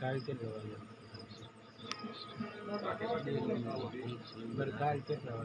काय केलं बरं काय केलं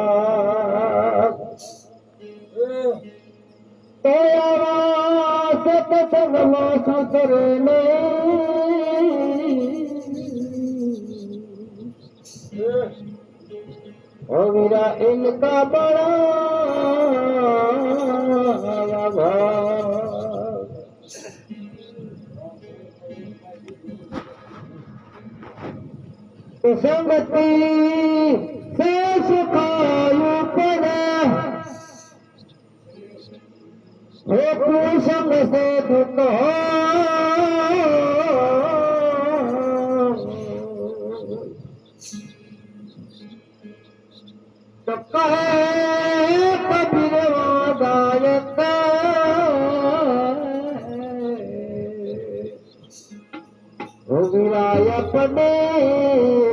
भाग तेरा सत सगमा सुतर अविरा इनका बड़ा भाग संगति सुु पूस सां के त बी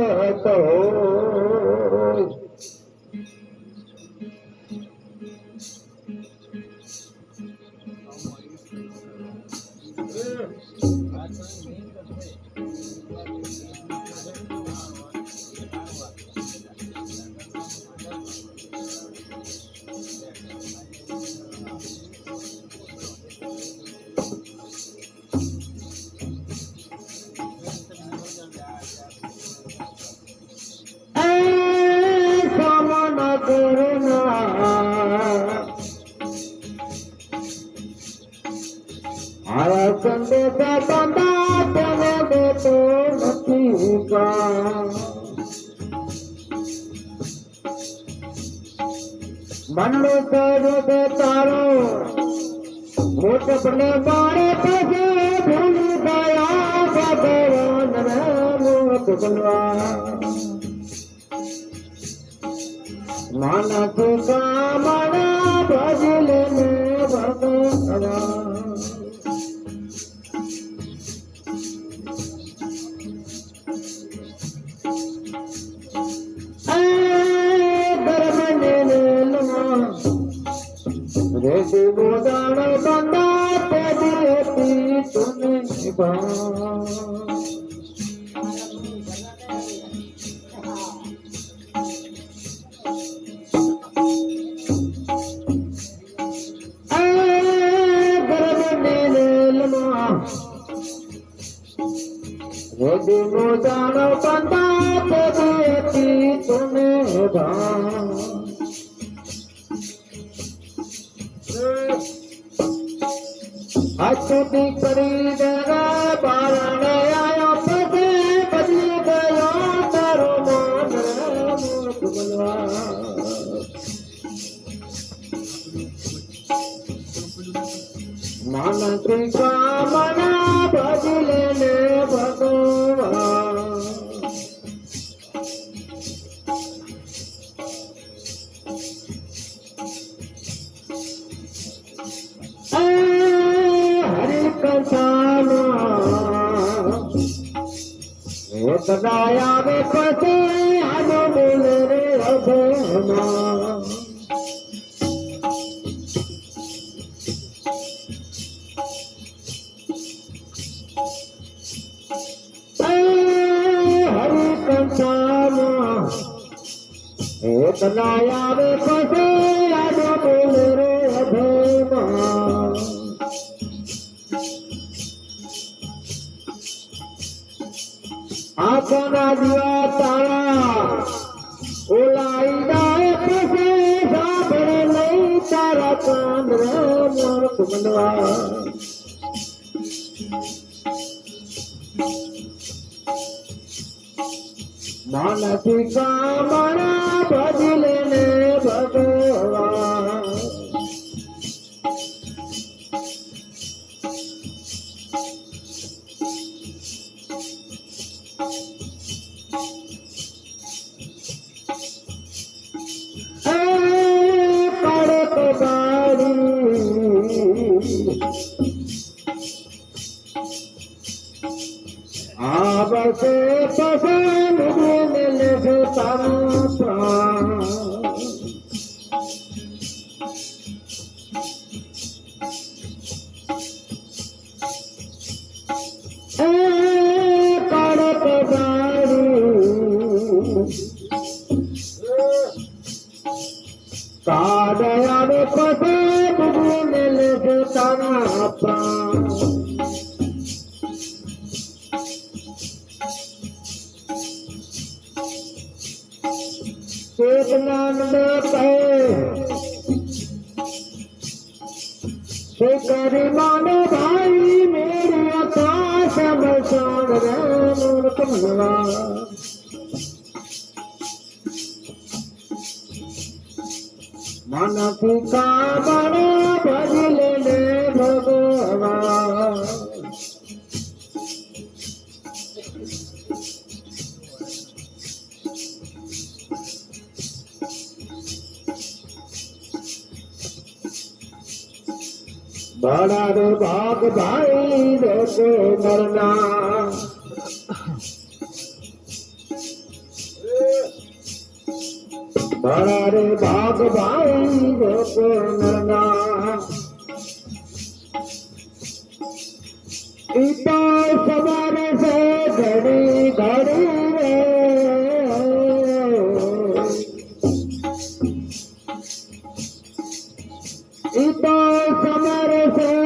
तो का। बनड़ो तारो पे तारो। मोट पले बारे पे भूल गया भगवान मोट बनवा। माना तू का मना, भजले में भगवान। Oh, पी त శ్రీస్వామనా బదిలన భగవా హరి కసానా సదాయా పతే అనుముల రే అభయమా মায়ার পথে আগমনের অভিমান আপনা দিয়া তারা ওলাই দায় পথে সাবরে নেই তারা চন্দ্র মোর কুমলা মানসিক আমার আবাসে পাশান মেলে তাম কাদয়ার কথা মেলে তারা প্রাণ। મન પિતા બને ભજલે ને ભગવા બડા ભાગ ભાઈ લોકો મરના বড়ারে ভাগ ভাইন গোপনা ইতা সবার সে ঘড়ি ঘড়ি রে ইতা সবার সে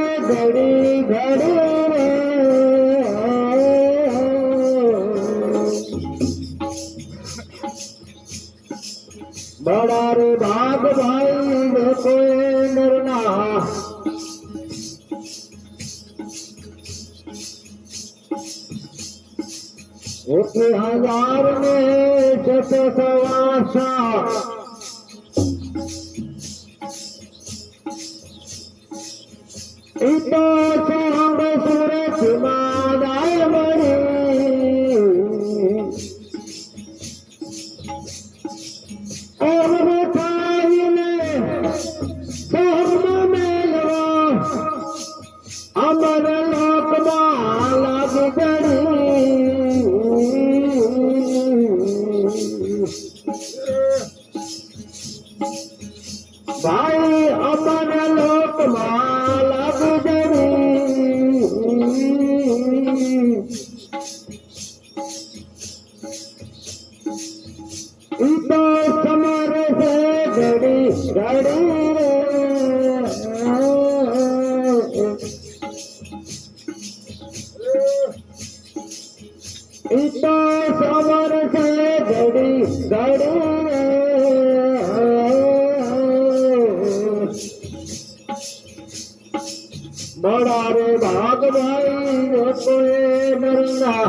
Barça. Barça. ઈતો સમર છે ઘડી ઘડી બડા રે ભાગભાઈ લોકોએ નરના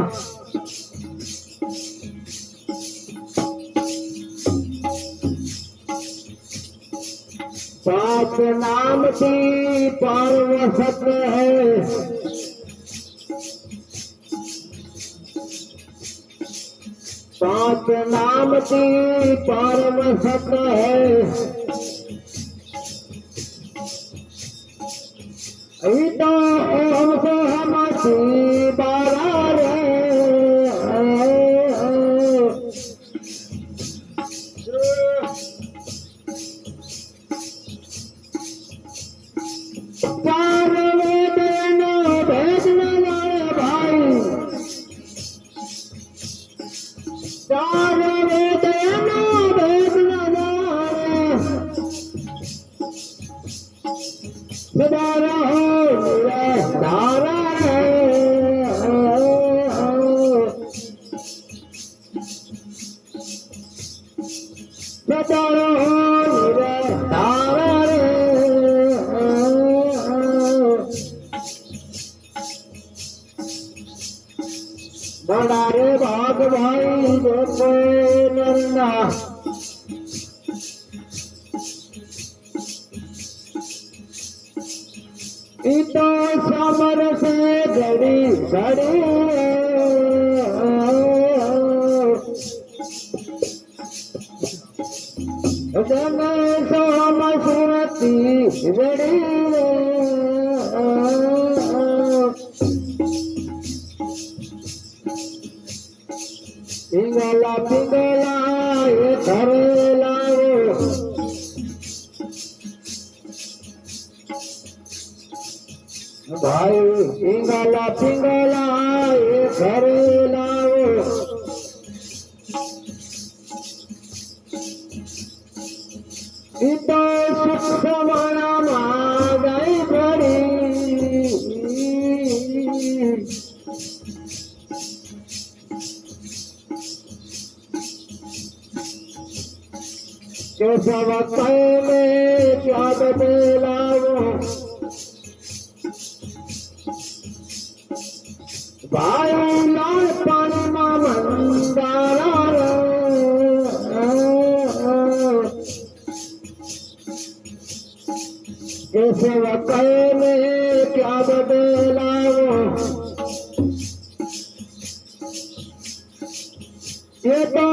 સાત નામથી પાર્વ સત્ય હૈ. ਸਤਨਾਮ ਦੀ ਪਰਮ ਸਤ ਹੈ? पिता समर से बड़ी बड़ी जन सोम सुरती बड़ी पिंगला पिंगला ये धरे ભાઈ પિંગલા પિંગલા એ ઘરે લાવો. ઈતો સુખ મારા ગઈ પડી. ક્યાં બદલાવો કહેને ક્યાં બદલાવો એ તો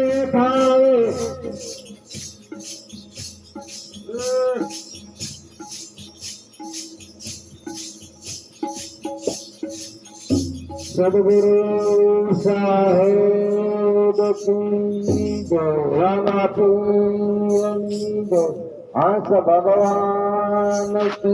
सदगुरु साहेब रामा पूजो आस भगवान की